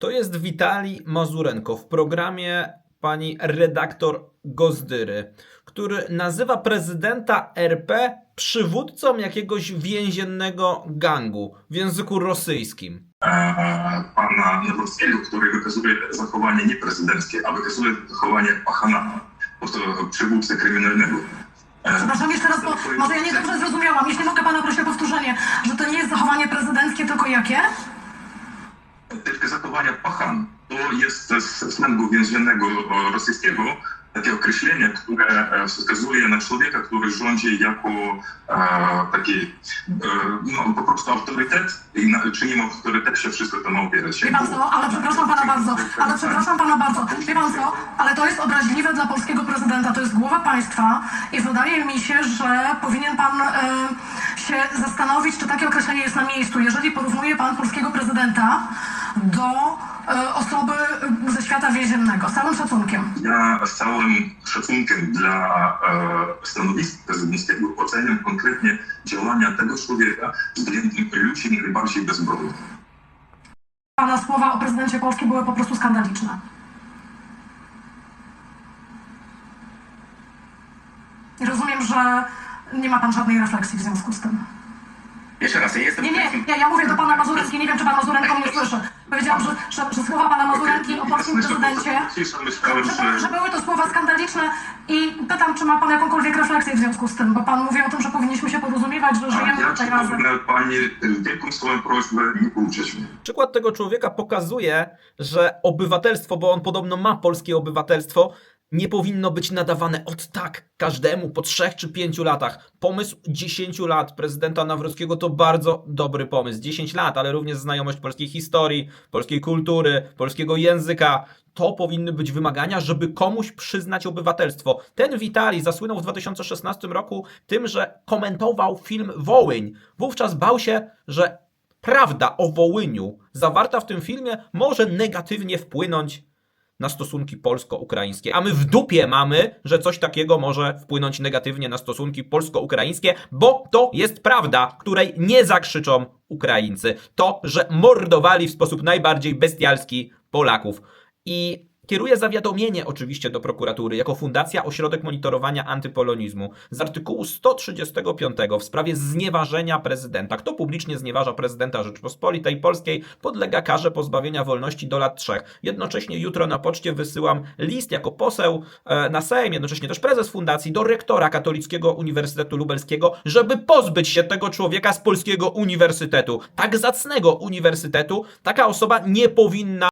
To jest Witali Mazurenko w programie pani redaktor Gozdyry, który nazywa prezydenta RP przywódcą jakiegoś więziennego gangu w języku rosyjskim. pana Nawrockiego, który wykazuje zachowanie nie prezydenckie, a wykazuje zachowanie pachana, przywódcy kryminalnego. E, Przepraszam jeszcze raz, bo może ja nie dobrze zrozumiałam. Jeśli mogę pana prosić o powtórzenie, że to nie jest zachowanie prezydenckie, tylko jakie? Pachan to jest z slangu więziennego e, rosyjskiego takie określenie, które e, wskazuje na człowieka, który rządzi jako e, taki no, po prostu autorytet i na czyim autorytecie wszystko to ma opierać. Wie pan co, ale przepraszam pana bardzo, ale przepraszam pana bardzo. Wie pan co, ale to jest obraźliwe dla polskiego prezydenta. To jest głowa państwa i wydaje mi się, że powinien pan się zastanowić, czy takie określenie jest na miejscu. Jeżeli porównuje pan polskiego prezydenta do e, osoby ze świata więziennego, z całym szacunkiem. Ja z całym szacunkiem dla e, stanowiska prezydenckiego oceniam konkretnie działania tego człowieka względem ludzi najbardziej bezbronnych. Pana słowa o prezydencie Polski były po prostu skandaliczne. I rozumiem, że nie ma pan żadnej refleksji w związku z tym. Jeszcze raz, ja jestem... Nie, nie, ja, ja mówię do pana Mazurenki, nie wiem, czy pan Mazurenko mnie słyszy. Powiedziałam, że, że, że słowa pana Mazurenki o polskim prezydencie, że, że były to słowa skandaliczne i pytam, czy ma pan jakąkolwiek refleksję w związku z tym, bo pan mówi o tym, że powinniśmy się porozumiewać, że A żyjemy ja tutaj razem. pani wielką swoją prośbę nie pouczać mnie. Przykład tego człowieka pokazuje, że obywatelstwo, bo on podobno ma polskie obywatelstwo, nie powinno być nadawane od tak każdemu po trzech czy pięciu latach. Pomysł 10 lat prezydenta Nawrockiego to bardzo dobry pomysł. 10 lat, ale również znajomość polskiej historii, polskiej kultury, polskiego języka. To powinny być wymagania, żeby komuś przyznać obywatelstwo. Ten Witali zasłynął w 2016 roku tym, że komentował film Wołyń. Wówczas bał się, że prawda o Wołyniu zawarta w tym filmie może negatywnie wpłynąć na stosunki polsko-ukraińskie. A my w dupie mamy, że coś takiego może wpłynąć negatywnie na stosunki polsko-ukraińskie, bo to jest prawda, której nie zakrzyczą Ukraińcy. To, że mordowali w sposób najbardziej bestialski Polaków. I Kieruję zawiadomienie oczywiście do prokuratury jako Fundacja Ośrodek Monitorowania Antypolonizmu z artykułu 135 w sprawie znieważenia prezydenta. Kto publicznie znieważa prezydenta Rzeczpospolitej Polskiej podlega karze pozbawienia wolności do lat trzech. Jednocześnie jutro na poczcie wysyłam list jako poseł e, na Sejm, jednocześnie też prezes fundacji do rektora Katolickiego Uniwersytetu Lubelskiego, żeby pozbyć się tego człowieka z polskiego uniwersytetu. Tak zacnego uniwersytetu taka osoba nie powinna